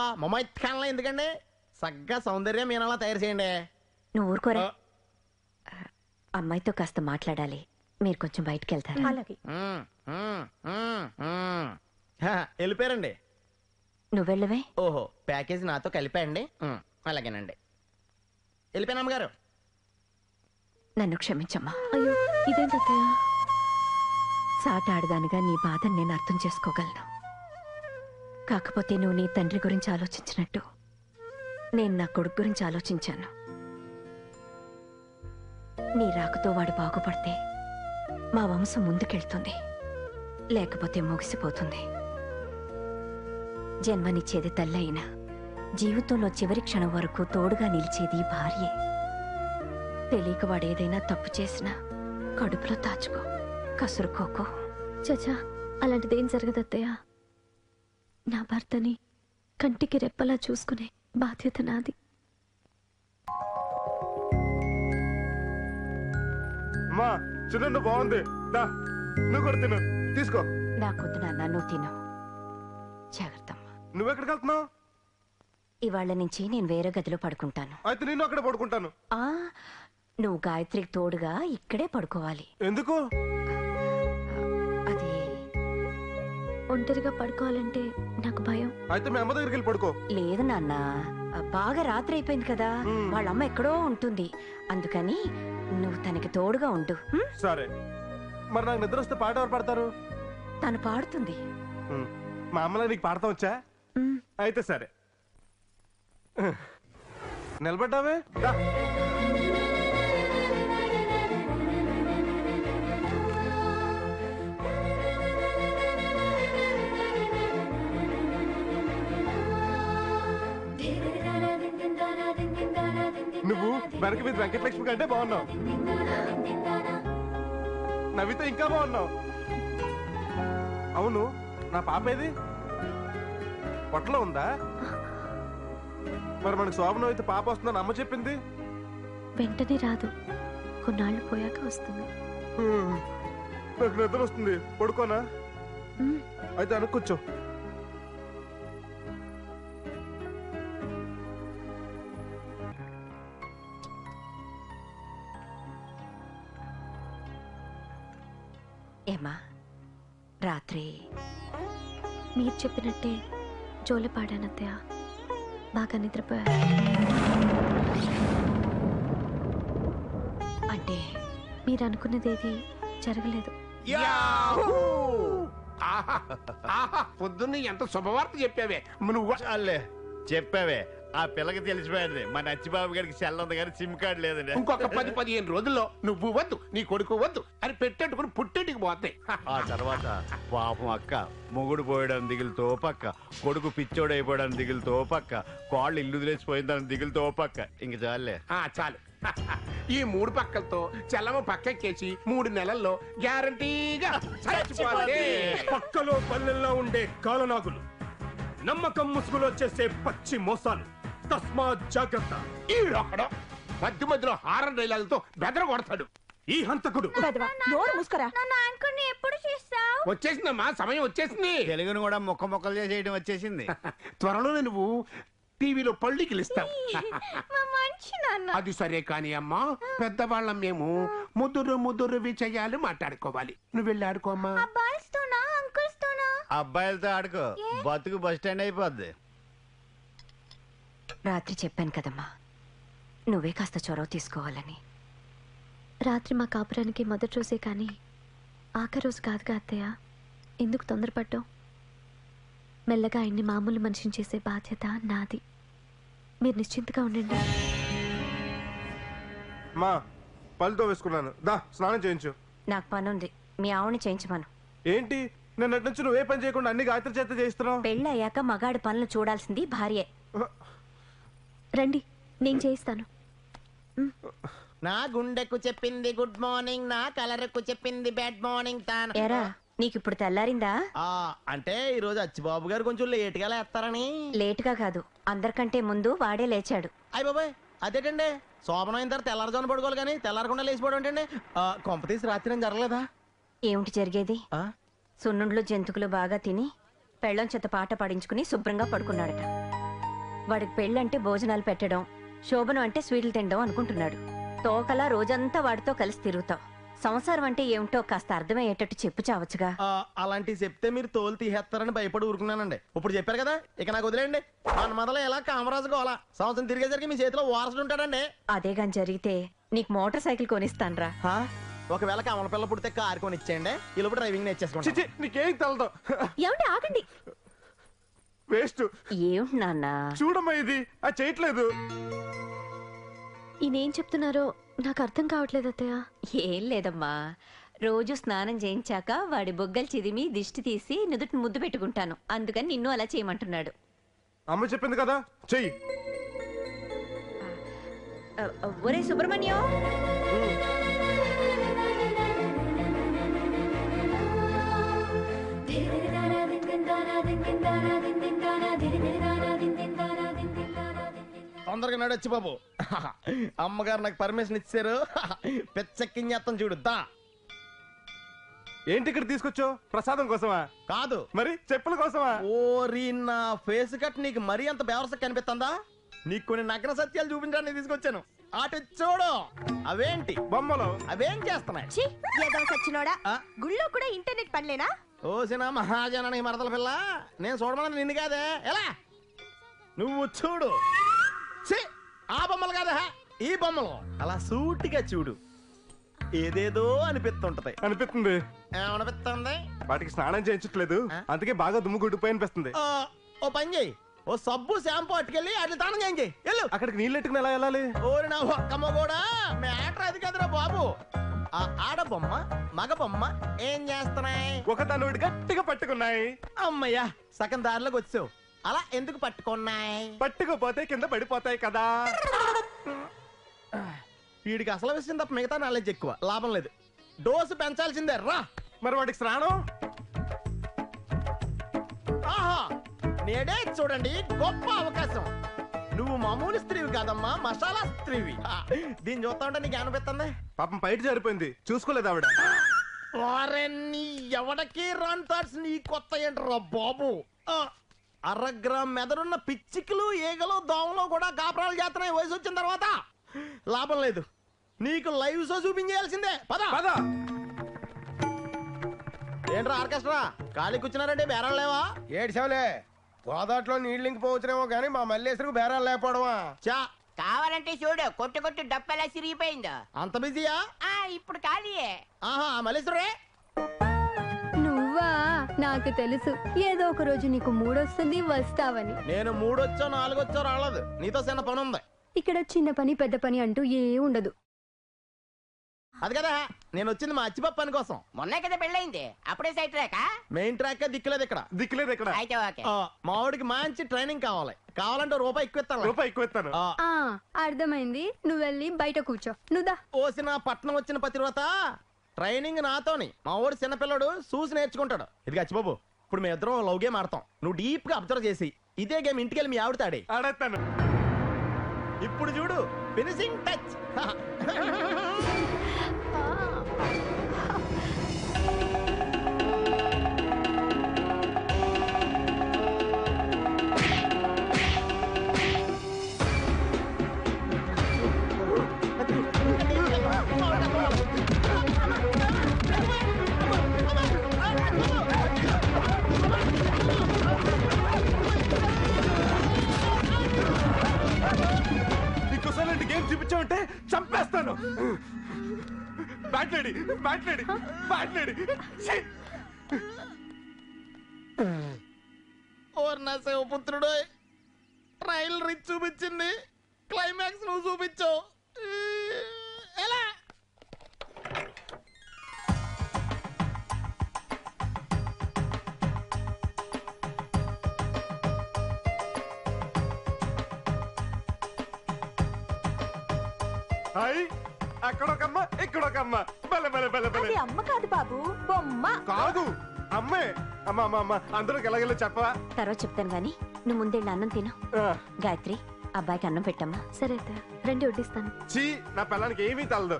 మొమ్మాయిత్కాలంలో ఎందుకండి? సగ్గా సౌందర్యం మీనలా తయారు చేయండి. నువ్వు ఊరుకోరా. అమ్మాయితో కాస్త మాట్లాడాలి. మీరు కొంచెం బయటికి వెళ్తారా? అలాగే. మ్మ్, మ్మ్, మ్మ్, మ్మ్. హా, వెళ్ళిపోయారండి. నువ్వు వెళ్ళవే. ఓహో ప్యాకేజ్ నాతో కలిపేయండి. మ్మ్, అలాగేనండి. వెళ్ళిపోయాను అమ్మగారు. నన్ను క్షమించమ్మా. అయ్యో ఇదేంటి అత్తయ్య సాట ఆడదానిగా నీ బాధను నేను అర్థం చేసుకోగలను. కాకపోతే నువ్వు నీ తండ్రి గురించి ఆలోచించినట్టు. నేను నా కొడుకు గురించి ఆలోచించాను. నీ రాకతో వాడు బాగుపడితే మా వంశం ముందుకెళ్తుంది. లేకపోతే ముగిసిపోతుంది. జన్మనిచ్చేది తల్లి అయినా జీవితంలో చివరి క్షణం వరకు తోడుగా నిలిచేది భార్యే. తెలియక వాడేదైనా తప్పు చేసినా కడుపులో దాచుకో కసురుకోకో. చచా అలాంటిదేం జరగదత్తయ్యా? నా భర్తని కంటికి రెప్పలా చూసుకునే బాధ్యత నాది. అమ్మా చిన్న బాగుంది. దా నువ్వు కూడా తిను. తీసుకో. నాకొద్దు నాన్న నువ్వు తిను. జాగ్రత్త నువ్వెక్కడికి వెళ్తున్నావు? ఇవాళ నుంచి నేను వేరే గదిలో పడుకుంటాను. అయితే నేను అక్కడ పడుకుంటాను. ఆ నువ్వు గాయత్రికి తోడుగా ఇక్కడే పడుకోవాలి. ఎందుకు? ఒంటరిగా పడుకోవాలంటే నాకు భయం. అయితే మీ అమ్మ దగ్గరికి వెళ్ళి పడుకో. లేదు నాన్న. బాగా రాత్రి అయిపోయింది కదా. మ్. వాళ్ళ అమ్మ ఎక్కడో ఉంటుంది. అందుకని నువ్వు తనకి తోడుగా ఉండు? సరే. మరి నాకు నిద్ర వస్తే పాట ఎవరు పాడతారు? తను పాడుతుంది. ఉమ్. మా అమ్మలా నీకు పాడతా వచ్చా. అయితే సరే. నిలబడ్డావే? దా. వెనక మీద వెంకటలక్ష్మి కంటే బాగున్నావు. నవ్వితే ఇంకా బాగున్నావు. అవును నా పాప ఏది పొట్టలో ఉందా? మరి మనకు శోభనం అయితే పాప వస్తుందని అమ్మ చెప్పింది? వెంటనే రాదు. కొన్నాళ్ళు పోయాక వస్తుంది. నాకు నిద్ర వస్తుంది. పడుకోనా. అయితే అనుకోవచ్చు మీరు చెప్పినట్టే జోలె పాడాను అత్తయ్య బాగా నిద్రపోయారు. అంటే మీరు అనుకున్నదేది జరగలేదు పొద్దున్న ఎంత శుభవార్త చెప్పావే. నువ్వు చాలే చెప్పావే. ఆ పిల్లకి తెలిసిపోయింది. మా నచ్చిబాబు గారికి సెల్ ఉంది కానీ సిమ్ కార్డు లేదండి. ఇంకొక పది పదిహేను రోజుల్లో నువ్వు వద్దు నీ కొడుకు వద్దు అని పెట్టేట్టుకుని పుట్టేటికి పోతాయి. ఆ తర్వాత పాపం అక్క మొగుడు పోయడం దిగులుతో పక్క కొడుకు పిచ్చోడైపోవడం దిగులుతో పక్క కాళ్ళు ఇల్లు తెలిసిపోయిందని దిగులుతో పక్క ఇంక చాలే. ఆ చాలు. ఈ మూడు పక్కలతో చల్లమ పక్కెక్కేసి మూడు నెలల్లో గ్యారంటీగా చచ్చిపోవాలి. పక్కలో పల్లెల్లో ఉండే కాలనాగులు నమ్మకం ముసుగులో చేసే పచ్చి మోసాలు. తస్మాత్ జాగ్రత్త. ఈడొక్కడో మధ్య మధ్యలో హారన్ డైలాగులతో బెదర కొడతాడు ఈ హంతకుడు. నోరు మూసుకరా. వచ్చేసిందమ్మా సమయం వచ్చేసింది. తెలుగును కూడా ముక్క ముక్కలు చేసేయడం వచ్చేసింది. త్వరలోనే నువ్వు టీవీలో పళ్ళికి ఇస్తావు అది సరే కాని అమ్మా పెద్దవాళ్ళం మేము ముదురు ముదురు విజయాలు మాట్లాడుకోవాలి. నువ్వు వెళ్ళి ఆడుకో అమ్మా. అబ్బాయిలతో ఆడుకో. బతుకు బస్ స్టాండ్ అయిపోద్ది. రాత్రి చెప్పాను కదమ్మా. నువ్వే కాస్త చొరవ తీసుకోవాలని. రాత్రి మా కాపురానికి మొదటి రోజే కానీ ఆఖరి రోజు కాదుగా అత్తయ్య. ఎందుకు తొందరపడ్డావు? మెల్లగా ఆయన్ని మామూలు మనిషిని చేసే బాధ్యత నాది. మీరు నిశ్చింతగా ఉండండి. మా పళ్ళతో వేసుకున్నాను. దా స్నానం చేయించు. నాకు పనుంది. మీ ఆవుని చేయించమను. ఏంటి? నిన్నటి నుంచి నువ్వే పని చేయకుండా అన్ని గాయత్రి చేత చేయిస్తున్నావు? పెళ్ళి అయ్యాక మగాడి పనులు చూడాల్సింది భార్యే. రండి నేను చేయిస్తాను. నా గుండెకు చెప్పింది గుడ్ మార్నింగ్ నా కలర్కు చెప్పింది బ్యాడ్ మార్నింగ్ తాను. ఎరా నీకు ఇప్పుడు తెల్లారిందా? ఆ, అంటే ఈ రోజు అచ్చిబాబు గారు కొంచెం లేట్గా లేస్తారని. లేటుగా కాదు అందరికంటే ముందు వాడే లేచాడు. అయ్య బాబాయ్ అదేటండి? శోభనం అయిన తర్వాత తెల్లారుజామున పడుకోవాలి కానీ తెల్లారకుండా లేచిపోవడం ఏంటండి? ఆ, కొంపతీసి రాత్రి ఏం జరగలేదా? ఏమిటి జరిగేది? ఆ? సున్నుండ్లు జంతుకులు బాగా తిని పెళ్ళం చేత పాట పాడించుకుని శుభ్రంగా పడుకున్నాడట. వాడికి పెళ్ళంటే భోజనాలు పెట్టడం శోభనం అంటే స్వీట్లు తినడం అనుకుంటున్నాడు. తోకలా రోజంతా వాడితో కలిసి తిరుగుతావు. సంసారం అంటే ఏమిటో కాస్త అర్థమయ్యేటట్టు చెప్పు చావచ్చుగా. ఆ, అలాంటివి చెప్తే మీరు తోలు తీసేస్తారని భయపడి ఊరుకున్నానండి. ఇప్పుడు చెప్పారు కదా ఇక నాకు వదిలేండి మన మొదల ఎలా కామరాజు గోలా. సంవత్సరం తిరిగేసరికి మీ చేతిలో వారసుడు ఉంటాడండి. అదే గాని జరిగితే నీకు మోటార్ సైకిల్ కొనిస్తాన్రా? ఒకవేళ కమల పిల్ల పుడితే కారు కొని ఇచ్చేయండి ఇలా డ్రైవింగ్ నేర్చేసుకోండి. నీకేం తెలదు. ఏమండి ఆగండి. వేస్ట్. ఏమిటి నాన్న? చూడమ్మా ఇది. అది చేయట్లేదు. ఈయనేం చెప్తున్నారో నాకు అర్థం కావట్లేదు అత్తయ్య. ఏం లేదమ్మా. రోజు స్నానం చేయించాక వాడి బొగ్గలు చిదిమి దిష్టి తీసి నుదుటి ముద్దు పెట్టుకుంటాను. అందుకని నిన్ను అలా చేయమంటున్నాడు. అమ్మ చెప్పింది కదా? చెయ్యి. ఆ, ఆ, ఒరే సుబ్రహ్మణ్యం. తొందరగా నడొచ్చు బాబు. అమ్మగారు నాకు పర్మిషన్ ఇచ్చారు. పెచ్చెక్కించేస్తాం చూడు దా. ఏంటి ఇక్కడ తీసుకొచ్చావు? ప్రసాదం కోసమా? కాదు. మరి చెప్పుల కోసమా? ఓరి నా ఫేస్ కట్ నీకు మరీ అంత బేవరస కనిపిస్తుందా? నీకు కొన్ని నగ్న సత్యాలు చూపించడానికి తీసుకొచ్చాను. అటు చూడు. అవేంటి? బొమ్మలు. అవేం చేస్తున్నాయి? ఏదో సచ్చినోడా. ఆ? గుళ్ళో కూడా ఇంటర్నెట్ పనిలేనా? ఓసిన మహాజనని మరదల పిల్ల. నేను చూడమన్నది నిన్ను కాదే. ఎలా? నువ్వు చూడు. ఛీ, ఆ బొమ్మలు కాదా? ఈ బొమ్మలు. అలా సూటిగా చూడు. ఏదేదో అనిపిస్తుంటది. అనిపిస్తుంది. ఏమనిపిస్తుంది? వాటికి స్నానం చేయించట్లేదు? అందుకే బాగా దుమ్ము గుడ్డిపోయి అనిపిస్తుంది ఆ, ఓ పని చేయి. ఓ సబ్బు షాంపూ అట్టుకెళ్ళి అట్లా తానం చేయించి వెళ్ళు. అక్కడికి నీళ్ళు ఎట్టుకుని ఎలా వెళ్ళాలి? ఓరి నా ఒక్కమ్మ కూడా మ్యాటర్ అది కదరా బాబు. ఆ ఆడ బొమ్మ మగ బొమ్మ ఏం చేస్తున్నాయి? ఒక దాని గట్టిగా పట్టుకున్నాయి. అమ్మయ్యా సగం దారిలోకి వచ్చావు. అలా ఎందుకు పట్టుకున్నాయి? పట్టుకోపోతే కింద పడిపోతాయి కదా. వీడికి అసలు విషయం తప్ప మిగతా నాలెడ్జ్ ఎక్కువ. లాభం లేదు. డోసు పెంచాల్సిందే. రా. మరి వాటికి స్నానం? ఆహా! నేడే చూడండి గొప్ప అవకాశం. నువ్వు మామూలు స్త్రీవి కాదమ్మా మసాలా స్త్రీవి. దీన్ని చూస్తా ఉంటే నీకు అనిపిస్తుంది? పాపం బయట జారిపోయింది. చూసుకోలేదు ఆవిడ. ఎవడకి రాన్ థాట్స్ నీ కొత్త ఏంట్రా బాబు? అరగ్రామ్ మెదడున్న పిచ్చికలు ఈగలు దోమలు కూడా కాపురాలు చేస్తున్నాయి వయసు వచ్చిన తర్వాత. లాభం లేదు. నీకు లైవ్ షో చూపించేయాల్సిందే. పద. పద. ఏంట్రా ఆర్కెస్ట్రా? ఖాళీ కూర్చున్నారంటే బేరాలు లేవా? ఏడ్చావులే. గోదాట్లో నీళ్ళు ఇంకిపోవచ్చునేమో కానీ మా మల్లేశ్వరికి బేరాలు లేకపోవడమా? చా. కావాలంటే చూడు కొట్టు కొట్టు డప్పెలా సిరిగిపోయిందో అంత బిజీయా? ఆ ఇప్పుడు ఖాళీయే. ఆహా మల్లేశ్వరే నువ్వా? నాకు తెలుసు. ఏదో ఒక రోజు నీకు మూడొస్తుంది వస్తావని. నేను మూడొచ్చో నాలుగొచ్చో రాలేదు. నీతో చిన్న పని ఉంది ఇక్కడ చిన్న పని పెద్ద పని అంటూ ఏ ఉండదు. అది కదా నేను వచ్చింది మా అచ్చిపప్పు పని కోసం. మొన్నే కదా పెళ్ళయింది. అప్పుడే సైట్ ట్రాకా మెయిన్ ట్రాక్ దిక్కులేదు ఇక్కడ. దిక్కులేదు ఇక్కడ. అయితే ఓకే. ఆ, మావాడికి మంచి ట్రైనింగ్ కావాలి. కావాలంటే రూపాయి ఎక్కువ ఇస్తాను. రూపాయి ఎక్కువ ఇస్తాను. ఆ, ఆ అర్థమైంది. నువ్వు వెళ్ళి బయట కూర్చో. నువ్వుదా ఓసిన పట్నం వచ్చిన పతివ్రత. ట్రైనింగ్ నాతోని. మా ఊడు చిన్నపిల్లడు చూసి నేర్చుకుంటాడు. ఇది గచ్చిబాబు ఇప్పుడు మేము ఇద్దరం లవ్ గేమ్ ఆడతాం. నువ్వు డీప్గా అబ్జర్వ్ చేసి ఇదే గేమ్ ఇంటికి వెళ్ళి మీ ఆవిడ తాడే. ఆడేస్తాను. ఇప్పుడు చూడు ఫినిషింగ్ టచ్ మాట్లాడి మాట్లాడి మాట్లాడి. ఓర్ నా శివపుత్రుడు ట్రైల్ రిచ్ చూపించింది క్లైమాక్స్ నువ్వు చూపించావు. ఎలా? హాయ్. అక్కడ ఒక అమ్మ ఇక్కడ ఒక అమ్మ బల బల బల. బల అమ్మ కాదు బాబు బొమ్మ. కాదు అమ్మే. అమ్మ అమ్మ అమ్మ. అందరికి ఎలాగెళ్ళో చెప్పవా? తర్వాత చెప్తాను గాని నువ్వు ముందెళ్ళి అన్నం తిను. ఆ, గాయత్రి అబ్బాయికి అన్నం పెట్టమ్మా. సరే రండి వడ్డిస్తాను. చీ నా పిల్లానికి ఏమీ తలదు.